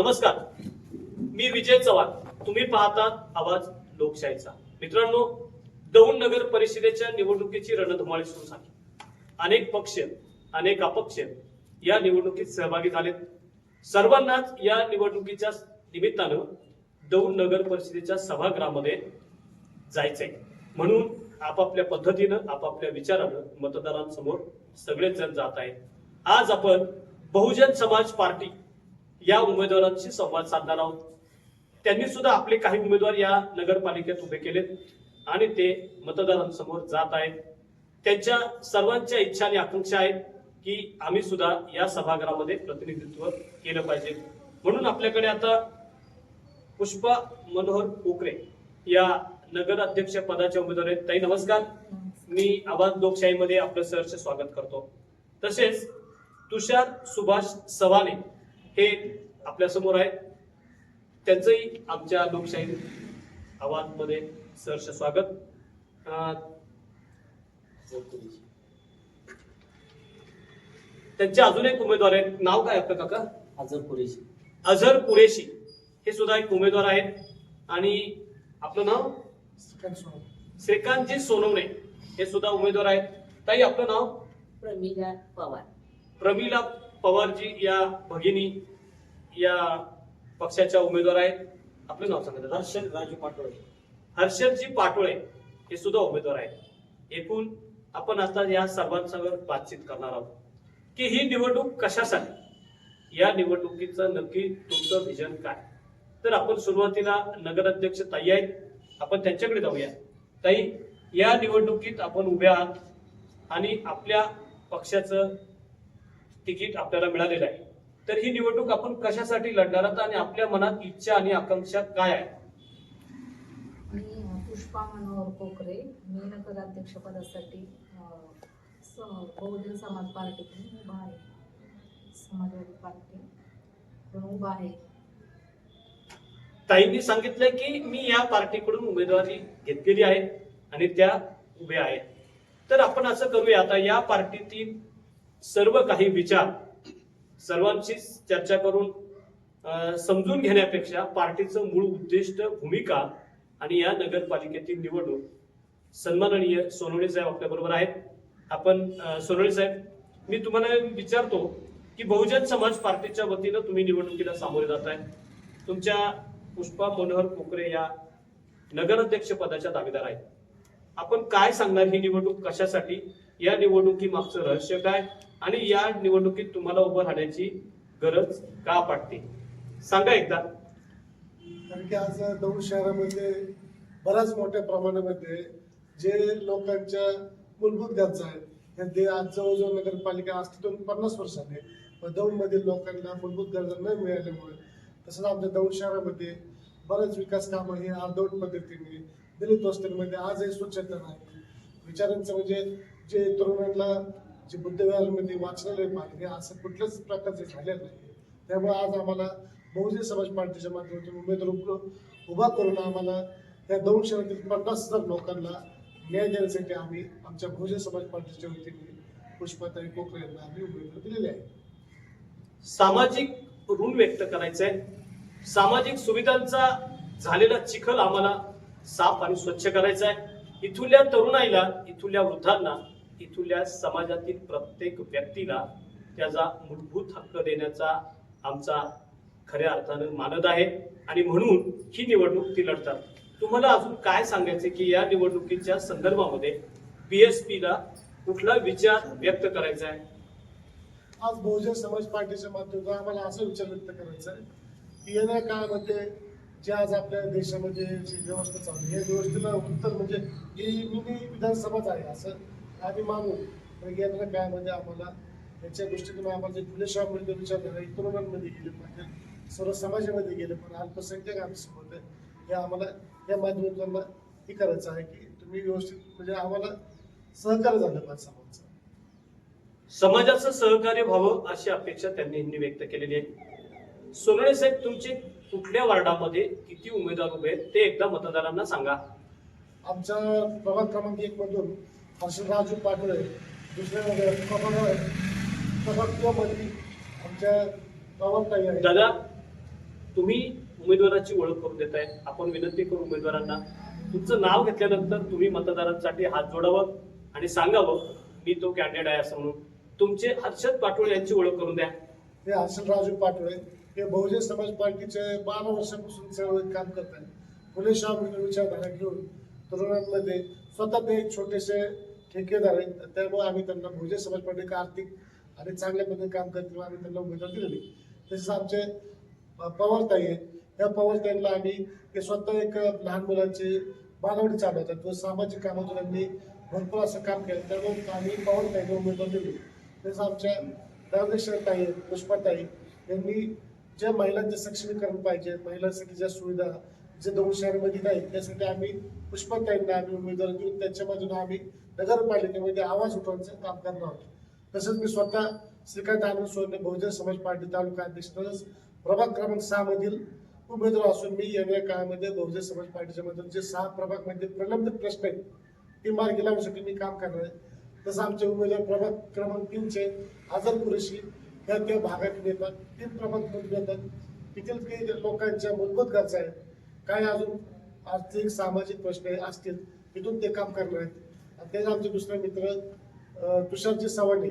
नमस्कार. मी विजय चव्हाण. तुम्ही पाहतात आवाज लोकशाहीचा. मित्रांनो दौंड नगर परिषदेच्या निवडणुकीची रणधुमाळी सुरू झाली. अनेक पक्ष अनेक अपक्ष या निवडणुकीत सहभागी झालेत. सर्वांनाच या निवडणुकीच्या निमित्तानं दौंड नगर परिषदेच्या सभागृहामध्ये जायचंय. म्हणून आपापल्या पद्धतीनं आपापल्या विचारानं मतदारांसमोर सगळेच जण जात आहेत. आज आपण बहुजन समाज पार्टी या उमेदवारांशी संवाद साधणार आहोत. त्यांनी सुद्धा आपले काही उमेदवार या नगरपालिकेत उभे केलेत आणि ते मतदारांसमोर जात आहेत. त्यांच्या सर्वांच्या इच्छा आणि आकांक्षा आहेत की आम्ही सुद्धा या सभागृहामध्ये प्रतिनिधित्व केलं पाहिजे. म्हणून आपल्याकडे आता पुष्पा मनोहर कोकरे या नगर अध्यक्ष पदाच्या उमेदवार आहेत. ताई नमस्कार. मी आवाज लोकशाहीमध्ये आपलं सहर्ष स्वागत करतो. तसेच तुषार सुभाष सवाने हे आपल्यासमोर आहेत. त्यांचंही आमच्या लोकशाही आवाजमध्ये सहर्ष स्वागत. त्यांचे अजून एक उमेदवार आहेत. नाव काय आपलं काका? अजर कुरेशी. अझर कुरेशी. हे सुद्धा एक उमेदवार आहेत. आणि आपलं नाव? श्रीकांतजी सोनवणे. हे सुद्धा उमेदवार आहेत. ताई आपलं नाव? प्रमिला पवार. प्रमिला पवारजी या भगिनी या पक्षाच्या उमेदवार आहेत. आपलं नाव सांगा दादा. हर्षल राजू पाटोळे. हर्षदजी पाटोळे हे सुद्धा उमेदवार आहेत. एकूण आपण आता या सर्वांसमोर बातचीत करणार आहोत की ही निवडणूक कशासाठी? या निवडणुकीचं नक्की तुमचं विजन काय? तर आपण सुरुवातीला नगराध्यक्ष ताई आहेत. आपण त्यांच्याकडे जाऊया. ताई या निवडणुकीत आपण उभ्या आहात आणि आपल्या पक्षाचं तिकीट आपल्याला मिळालेलं आहे. तर ही निवडणूक आपण कशासाठी लढणार आहात आणि आपल्या मनात इच्छा आणि आकांक्षा काय आहे मी पुष्पा मनोहर कोकरे मी बहुजन समाज पार्टीतून उभा आहे. समाजवादी पार्टी उभा आहे. ताईंनी सांगितलंय की मी या पार्टीकडून उमेदवारी घेतलेली आहे आणि त्या उभ्या आहेत. तर आपण असं करूया आता या पार्टीतील सर्व काही विचार सर्वांशी चर्चा करून समजून घेण्यापेक्षा पार्टीचं मूळ उद्दिष्ट भूमिका आणि या नगरपालिकेतील निवडणूक सन्माननीय सोनवणे साहेब आपल्याबरोबर आहेत. आपण सोनोळी सोनवणे साहेब मी तुम्हाला विचारतो की बहुजन समाज पार्टीच्या वतीनं तुम्ही निवडणुकीला सामोरे जात आहे तुमच्या पुष्पा मनोहर कोकरे या नगराध्यक्ष पदाच्या दावेदार आहेत. आपण काय सांगणार ही निवडणूक? कशासाठी? या निवडणुकी मागचं रहस्य काय? आणि या निवडणुकीत तुम्हाला उभं राहण्याची गरज का वाटते सांगा एकदा. कारण की आज दौंड शहरामध्ये बऱ्याच मोठ्या प्रमाणामध्ये जे लोकांच्या मूलभूत गरजा आहेत हे ते आज जवळजवळ नगरपालिका अस्तित्व पन्नास वर्षाने पण दौंडमधील लोकांना मूलभूत गरजा न मिळाल्यामुळे तसंच आमच्या दौंड शहरामध्ये बरेच विकास कामं हे अर्धवट पद्धतीने दलित वस्त्यांमध्ये आजही स्वच्छता नाही विचारांचं म्हणजे जे तरुणांना जे बुद्धविहारामध्ये वाचनालय पाहिजे असं कुठल्याच प्रकारचे झालेलं नाही. त्यामुळे आज आम्हाला बहुजन समाज पार्टीच्या माध्यमातून उमेदवार उप- उभा करून आम्हाला या दोन शहरातील पन्नास हजार लोकांना न्याय देण्यासाठी आम्ही आमच्या बहुजन समाज पार्टीच्या वतीने पुष्पाताई कोकरे यांना आम्ही उमेदवार दिलेले आहे. सामाजिक ऋण व्यक्त करायचं आहे सामाजिक सुविधांचा झालेला चिखल आम्हाला साफ आणि स्वच्छ करायचा आहे इथुल्या तरुणाईला इथुल्या वृद्धांना इथल्या समाजातील प्रत्येक व्यक्तीला त्याचा मूलभूत हक्क देण्याचा आमचा खऱ्या अर्थानं मानद आहे. आणि म्हणून ही निवडणूक ती लढतात. तुम्हाला अजून काय सांगायचं की या निवडणुकीच्या संदर्भामध्ये पी एस पीला कुठला विचार व्यक्त करायचा आहे? आज बहुजन समाज पार्टीच्या माध्यमातून आम्हाला असं विचार व्यक्त करायचा आहे येणाऱ्या काळामध्ये जे आज आपल्या देशामध्ये जी व्यवस्था चालू आहे या व्यवस्थेला उत्तर म्हणजे ही मिनी विधानसभाच आहे असं आम्ही मानू येणाऱ्या काळामध्ये आम्हाला? याच्या दृष्टीतून आम्हाला जे फुलेशामध्ये विचारधारा ही तरुणांमध्ये गेले पाहिजे सर्व समाजामध्ये गेले पण अल्पसंख्याक आम्ही आहे. हे आम्हाला या माध्यमातून हे करायचं आहे की तुम्ही व्यवस्थित म्हणजे आम्हाला सहकार्य झालं पाहिजे समाजाचं. समाजाचं सहकार्य व्हावं अशी अपेक्षा त्यांनी यांनी व्यक्त केलेली आहे. सोनळे साहेब तुमचे कुठल्या वार्डामध्ये किती उमेदवार उभे आहेत ते एकदा मतदारांना सांगा. आमच्या प्रभाग क्रमांक एक मधून हर्षराजू पाटोळे दुसऱ्या प्रभाग प्रभाग क मध्ये आमच्या प्रभाग ताई आहे दादा तुम्ही उमेदवाराची ओळख करून देताय. आपण विनंती करू उमेदवारांना तुमचं नाव घेतल्यानंतर तुम्ही मतदारांसाठी हात जोडावं आणि सांगावं मी तो कॅन्डिडेट आहे असं म्हणून. तुमचे हर्षद पाटोळे यांची ओळख करून द्या. हे हर्षलराजू पाटोळे हे बहुजन समाज पार्टीचे बारा वर्षापासून चळवळीत काम करत आहेत पुणे शाह विचारधारा घेऊन तरुणांमध्ये स्वतः ते छोटेसे ठेकेदार आहेत. त्यामुळे आम्ही त्यांना भोजन समाज पार्टी आर्थिक आणि चांगल्या पद्धतीने काम करतील आम्ही त्यांना उमेदवार दिलेली तसेच आमचे पवारताई आहेत. या पवारताईंना आम्ही ते स्वतः एक लहान मुलांची बालवडी चालवतात. व सामाजिक कामातून त्यांनी भरपूर असं काम केलं. त्यामुळे आम्ही पवारताईंना उमेदवार दिली तसेच आमच्या ताई पुष्पाताई यांनी ज्या महिलांचे सक्षमीकरण पाहिजे महिलांसाठी ज्या सुविधा जे दोन शहरामध्ये आहेत त्यासाठी आम्ही पुष्पाताईंना आम्ही उमेदवार देऊन त्याच्यामधून आम्ही नगरपालिकेमध्ये आवाज उठवण्याचं काम करणार आहोत तसंच मी स्वतः श्रीकांत आनंद सोने बहुजन समाज पार्टी तालुका अध्यक्ष तसंच प्रभाग क्रमांक सहा मधील उमेदवार असून मी येणाऱ्या काळामध्ये बहुजन समाज पार्टीच्या मधून जे सहा प्रभागमध्ये प्रलंबित प्रश्न आहेत. ते मार्गी लावण्यासाठी मी काम करणार आहे. तसं आमचे उमेदवार प्रभाग क्रमांक तीनचे आझर कुरेशी ह्या त्या भागातून येतात तीन प्रभागातून येतात तिथील काही लोकांच्या मूलभूत गरजा आहेत. काय अजून आर्थिक सामाजिक प्रश्न असतील तिथून ते काम करणार आहेत. आणि आमचे दुसरे मित्र तुषारजी सवानी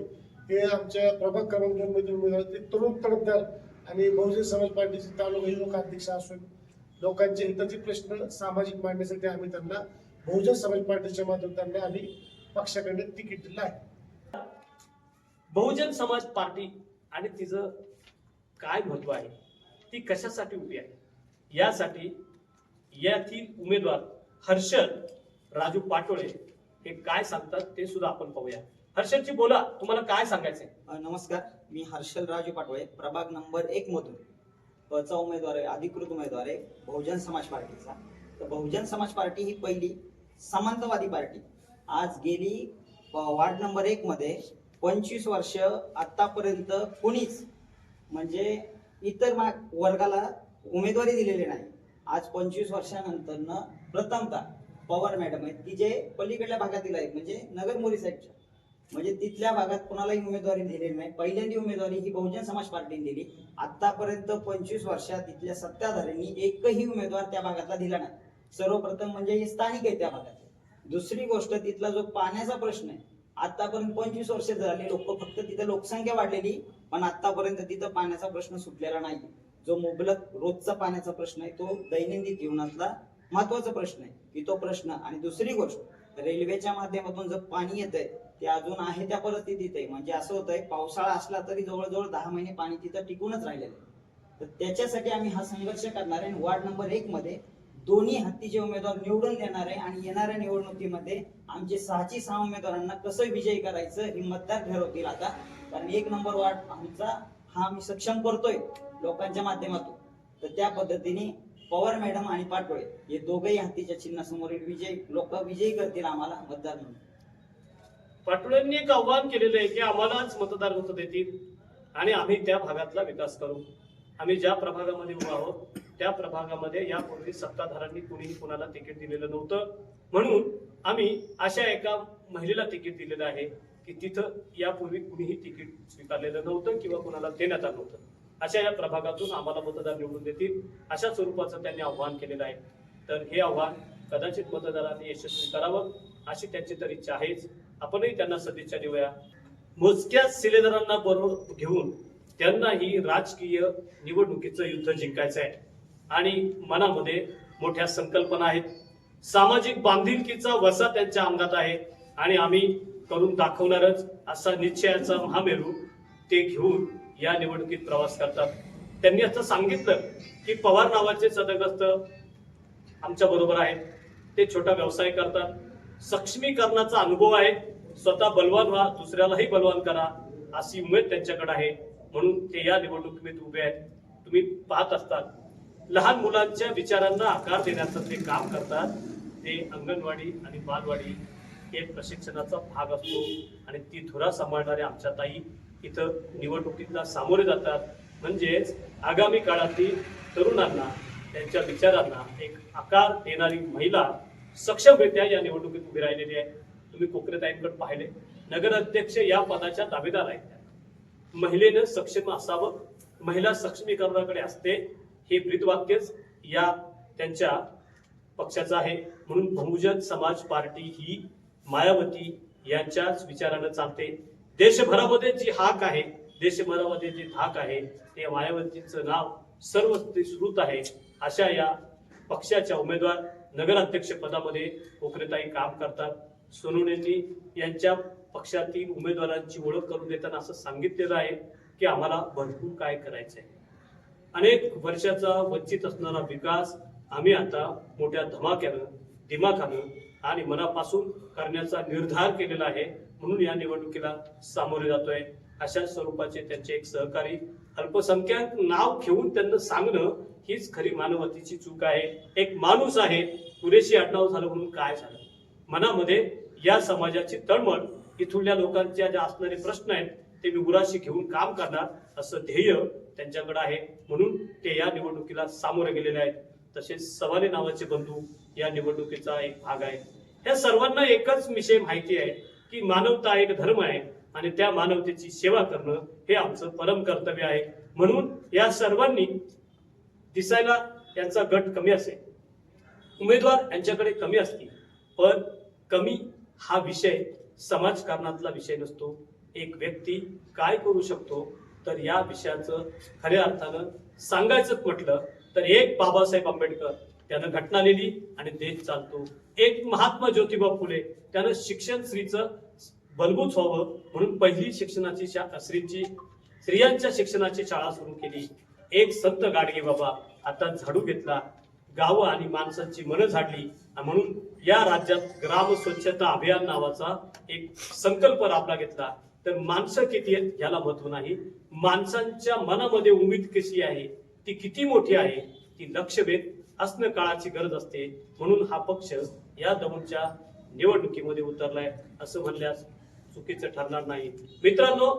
हे आमच्या प्रभाग क्रमांक दोन मधील उमेदवार ते तरुण तडफदार आणि बहुजन समाज पार्टीचे तालुका युवक अध्यक्ष असून लोकांचे हिताचे प्रश्न सामाजिक मांडण्यासाठी आम्ही त्यांना बहुजन समाज पार्टीच्या माध्यमातून त्यांना आम्ही पक्षाकडे तिकीट दिलं आहे. बहुजन समाज पार्टी आणि तिचं काय महत्त्व आहे? ती कशासाठी उभी आहे? यासाठी यातील उमेदवार हर्षद राजू पाटोळे हे काय सांगतात ते सुद्धा आपण पाहूया. हर्षलची बोला तुम्हाला काय सांगायचंय? नमस्कार मी हर्षल राजू पाटोळे प्रभाग नंबर एक मधून. पचा उमेदवार आहे अधिकृत उमेदवार आहे बहुजन समाज पार्टीचा. तर बहुजन समाज पार्टी ही पहिली समानतावादी पार्टी. आज गेली वार्ड नंबर एक मध्ये पंचवीस वर्ष आतापर्यंत कोणीच म्हणजे इतर वर्गाला उमेदवारी दिलेली नाही. आज पंचवीस वर्षानंतर प्रथमतः पवार मॅडम आहेत ती जे पलीकडल्या भागातील आहेत म्हणजे नगर मोरी साईडच्या म्हणजे तिथल्या भागात कोणालाही उमेदवारी दिलेली नाही. पहिल्यांदी उमेदवारी ही बहुजन समाज पार्टीने दिली. आतापर्यंत पंचवीस वर्षात तिथल्या सत्ताधाऱ्यांनी एकही उमेदवार त्या भागातला दिला नाही. सर्वप्रथम म्हणजे हे स्थानिक आहे त्या भागात. दुसरी गोष्ट तिथला जो पाण्याचा प्रश्न आहे आतापर्यंत पंचवीस वर्ष झाली लोक फक्त तिथं लोकसंख्या वाढलेली पण आतापर्यंत तिथं पाण्याचा प्रश्न सुटलेला नाही जो मुबलक रोजचा पाण्याचा प्रश्न आहे तो दैनंदिन जीवनातला महत्त्वाचा प्रश्न आहे की तो प्रश्न आणि दुसरी गोष्ट रेल्वेच्या माध्यमातून जर पाणी येत आहे ते अजून आहे त्या परिस्थितीत आहे म्हणजे असं होत आहे पावसाळा असला तरी जवळजवळ दहा महिने पाणी तिथं टिकूनच राहिलेलं आहे. तर त्याच्यासाठी आम्ही हा संघर्ष करणार आहे आणि वार्ड नंबर एक मध्ये दोन्ही हत्तीचे उमेदवार निवडून देणार आहे आणि येणाऱ्या निवडणुकीमध्ये आमचे सहाची सहा उमेदवारांना कसं विजयी करायचं हे मतदार ठरवतील आता. कारण एक नंबर वार्ड आमचा हा आम्ही सक्षम करतोय लोकांच्या माध्यमातून. तर त्या पद्धतीने पवार मॅडम आणि पाटोळे हे दोघेही हत्तीच्या चिन्हासमोरील विजय लोक विजयी करतील आम्हाला मतदार म्हणून. पाटोळेंनी एक आव्हान केलेलं आहे की आम्हालाच मतदार मत देतील आणि आम्ही त्या भागातला विकास करू. आम्ही ज्या प्रभागामध्ये उभा आहोत त्या प्रभागामध्ये यापूर्वी सत्ताधाऱ्यांनी कुणीही कुणाला तिकीट दिलेलं नव्हतं. म्हणून आम्ही अशा एका महिलेला तिकीट दिलेलं आहे की तिथं यापूर्वी कुणीही तिकीट स्वीकारलेलं नव्हतं किंवा कुणाला देण्यात आलं नव्हतं. अशा या प्रभागातून आम्हाला मतदार निवडून देतील. अशा स्वरूपाचं त्यांनी आव्हान केलेलं आहे. तर हे आव्हान कदाचित मतदारांनी यशस्वी करावं अशी त्यांची तर इच्छा आहेच. आपणही त्यांना सदिच्छा देऊया. मोजक्या शिलेदारांना बरोबर घेऊन त्यांनाही राजकीय निवडणुकीचं युद्ध जिंकायचं आहे आणि मनामध्ये मोठ्या संकल्पना आहेत. सामाजिक बांधिलकीचा वसा त्यांच्या अंगात आहे. आणि आम्ही करून दाखवणारच असा निश्चयाचा महामेरू ते घेऊन या निवडणुकीत प्रवास करतात. त्यांनी असं सांगितलं की पवार नावाचे सदग्रस्त आमच्या बरोबर आहेत. ते छोटा व्यवसाय करतात. सक्षमीकरणाचा अनुभव आहे. स्वतः बलवान व्हा दुसऱ्यालाही बलवान करा अशी उमेद त्यांच्याकडे आहे. म्हणून ते या निवडणुकीत उभे आहेत. तुम्ही पाहत असतात. लहान मुलांच्या विचारांना आकार देण्याचं ते काम करतात. ते अंगणवाडी आणि बालवाडी हे प्रशिक्षणाचा भाग असतो आणि ती धुरा सांभाळणाऱ्या आमच्या ताई इथं निवडणुकीला सामोरे जातात. म्हणजेच आगामी काळातील तरुणांना त्यांच्या विचारांना एक आकार देणारी महिला सक्षमरित्या या निवडणुकीत उभी राहिलेली आहे. तुम्ही कोकरेताईंकडे पाहिले. नगराध्यक्ष या पदाच्या दावेदार आहेत. महिलेनं सक्षम असावं. महिला सक्षमीकरणाकडे असते. हे ब्रीदवाक्यच या त्यांच्या पक्षाचं आहे. म्हणून बहुजन समाज पार्टी ही मायावती यांच्याच विचारानं चालते. देशभरामध्ये जी हाक आहे देशभरामध्ये जी धाक आहे ते मायावतीचं नाव सर्व श्रुत आहे. अशा या पक्षाच्या उमेदवार नगराध्यक्ष पदामध्ये कोकरेताई काम करतात. सोनवणेंनी यांच्या पक्षातील उमेदवारांची ओळख करून देताना असं सांगितलेलं आहे की आम्हाला भरपूर काय करायचं आहे अनेक वर्षाचा वंचित असणारा विकास आम्ही आता मोठ्या धमाक्यानं दिमाखानं आणि मनापासून करण्याचा निर्धार केलेला आहे. म्हणून या निवडणुकीला सामोरे जातोय. अशा स्वरूपाचे त्यांचे एक सहकारी अल्पसंख्याक नाव घेऊन त्यांना सांगणं हीच खरी मानवतेची चूक आहे. एक माणूस आहे पुरेशी आडनाव झालं म्हणून काय झालं? मनामध्ये या समाजाची तळमळ इथुल्या लोकांच्या ज्या असणारे प्रश्न आहेत ते मी उराशी घेऊन काम करणार असं ध्येय त्यांच्याकडे आहे. म्हणून ते या निवडणुकीला सामोरे गेलेले आहेत. तसेच सवाले नावाचे बंधू या निवडणुकीचा एक भाग आहे या सर्वांना एकच विषय माहिती आहे. की मानवता एक धर्म आहे आणि त्या मानवतेची सेवा करणं हे आमचं परम कर्तव्य आहे. म्हणून या सर्वांनी दिसायला यांचा गट कमी असेल. उमेदवार यांच्याकडे कमी असतील पण कमी हा विषय समाजकारणातला विषय नसतो. एक व्यक्ती काय करू शकतो तर या विषयाचं खऱ्या अर्थानं सांगायचंच म्हटलं तर एक बाबासाहेब आंबेडकर त्यानं घटना लिहिली आणि देश चालतो. एक महात्मा ज्योतिबा फुले त्यानं शिक्षण स्त्रीचं बलभूत व्हावं म्हणून पहिली शिक्षणाची शा- स्त्रीची स्त्रियांच्या शिक्षणाची शाळा सुरू केली. एक संत गाडगे बाबा आता झाडू घेतला. गावं आणि माणसांची मनं झाडली. म्हणून या राज्यात ग्राम स्वच्छता अभियान नावाचा एक संकल्प राबला घेतला. तर माणसं किती आहेत याला महत्त्व नाही. माणसांच्या मनामध्ये उमेद कशी आहे? ती किती मोठी आहे? ती लक्षभेद असणं काळाची गरज असते. म्हणून हा पक्ष या दमनच्या निवडणुकीमध्ये उतरलाय असं म्हणल्यास चुकीचं ठरणार नाही. मित्रांनो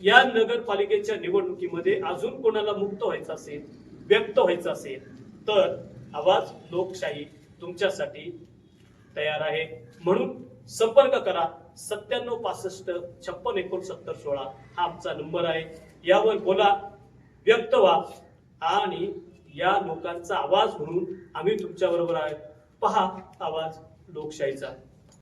या नगरपालिकेच्या निवडणुकीमध्ये अजून कोणाला मुक्त व्हायचं असेल व्यक्त व्हायचं असेल तर आवाज लोकशाही तुमच्यासाठी तयार आहे. म्हणून संपर्क करा. सत्त्याण्णव पासष्ट छप्पन एकोणसत्तर सोळा हा आमचा नंबर आहे. यावर बोला व्यक्त व्हा आणि या लोकांचा आवाज म्हणून आम्ही तुमच्याबरोबर आहे. पहा आवाज लोकशाहीचा.